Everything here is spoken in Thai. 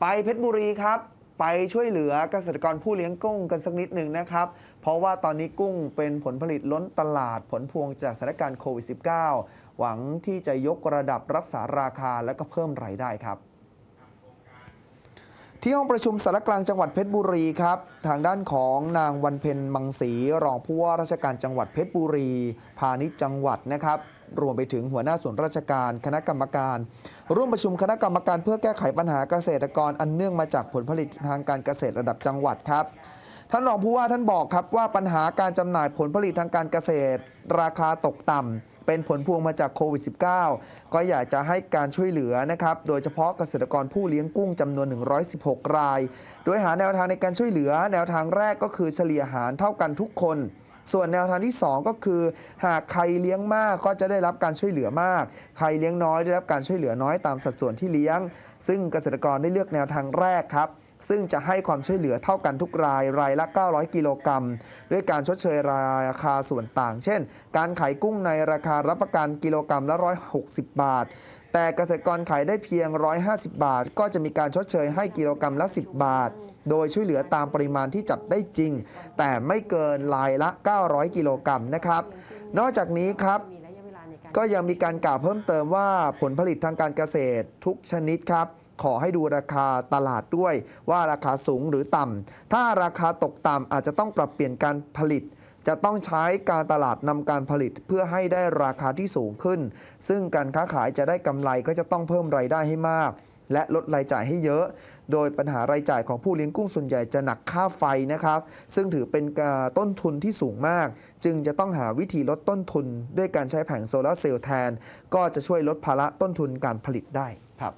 ไปเพชรบุรีครับ ไปช่วยเหลือเกษตรกรผู้เลี้ยงกุ้งกันสักนิดหนึ่งนะครับ เพราะว่าตอนนี้กุ้งเป็นผลผลิตล้นตลาดผลพวงจากสถานการณ์โควิด -19 หวังที่จะยกระดับรักษาราคาและก็เพิ่มรายได้ครับที่ห้องประชุมสารกลางจังหวัดเพชรบุรีครับ ทางด้านของนางวันเพ็ญมังสีรองผู้ว่าราชการจังหวัดเพชรบุรี พาณิชย์จังหวัดนะครับ รวมไปถึงหัวหน้าส่วนราชการคณะกรรมการ ร่วมประชุมคณะกรรมการเพื่อแก้ไขปัญหาเกษตรกรอันเนื่องมาจากผลผลิตทางการเกษตรระดับจังหวัดครับท่านรองผู้ว่าท่านบอกครับว่าปัญหาการจำหน่ายผลผลิตทางการเกษตร ราคาตกต่ำเป็นผลพวงมาจากโควิด -19 ก็อยากจะให้การช่วยเหลือนะครับ โดยเฉพาะเกษตรกรผู้เลี้ยงกุ้งจำนวน 116 ราย โดยหาแนวทางในการช่วยเหลือ แนวทางแรกก็คือเฉลี่ยหารเท่ากันทุกคน ส่วนแนวทางที่ 2 ก็คือ หากใครเลี้ยงมากก็จะได้รับการช่วยเหลือมาก ใครเลี้ยงน้อยได้รับการช่วยเหลือน้อยตามสัดส่วนที่เลี้ยง ซึ่งเกษตรกรได้เลือกแนวทางแรกครับซึ่งจะให้ความช่วยเหลือเท่ากันทุกราย รายละ 900 กิโลกรัม ด้วยการชดเชยราคาส่วนต่าง เช่น การขายกุ้งในราคารับประกันกิโลกรัมละ 160 บาท แต่เกษตรกรขายได้เพียง 150 บาท ก็จะมีการชดเชยให้กิโลกรัมละ 10 บาท โดยช่วยเหลือตามปริมาณที่จับได้จริง แต่ไม่เกินรายละ 900 กิโลกรัมนะครับ นอกจากนี้ครับก็ยังมีการกล่าวเพิ่มเติมว่าผลผลิตทางการเกษตรทุกชนิดครับ ขอให้ดูราคาตลาดด้วยว่าราคาสูงหรือต่ำถ้าราคาตกต่ำอาจจะต้องปรับเปลี่ยนการผลิต จะต้องใช้การตลาดนำการผลิตเพื่อให้ได้ราคาที่สูงขึ้น ซึ่งการค้าขายจะได้กำไรก็จะต้องเพิ่มรายได้ให้มาก และลดรายจ่ายให้เยอะ โดยปัญหารายจ่ายของผู้เลี้ยงกุ้งส่วนใหญ่จะหนักค่าไฟนะครับ ซึ่งถือเป็นการต้นทุนที่สูงมาก จึงจะต้องหาวิธีลดต้นทุน ด้วยการใช้แผงโซลาร์เซลล์แทน ก็จะช่วยลดภาระต้นทุนการผลิตได้ครับ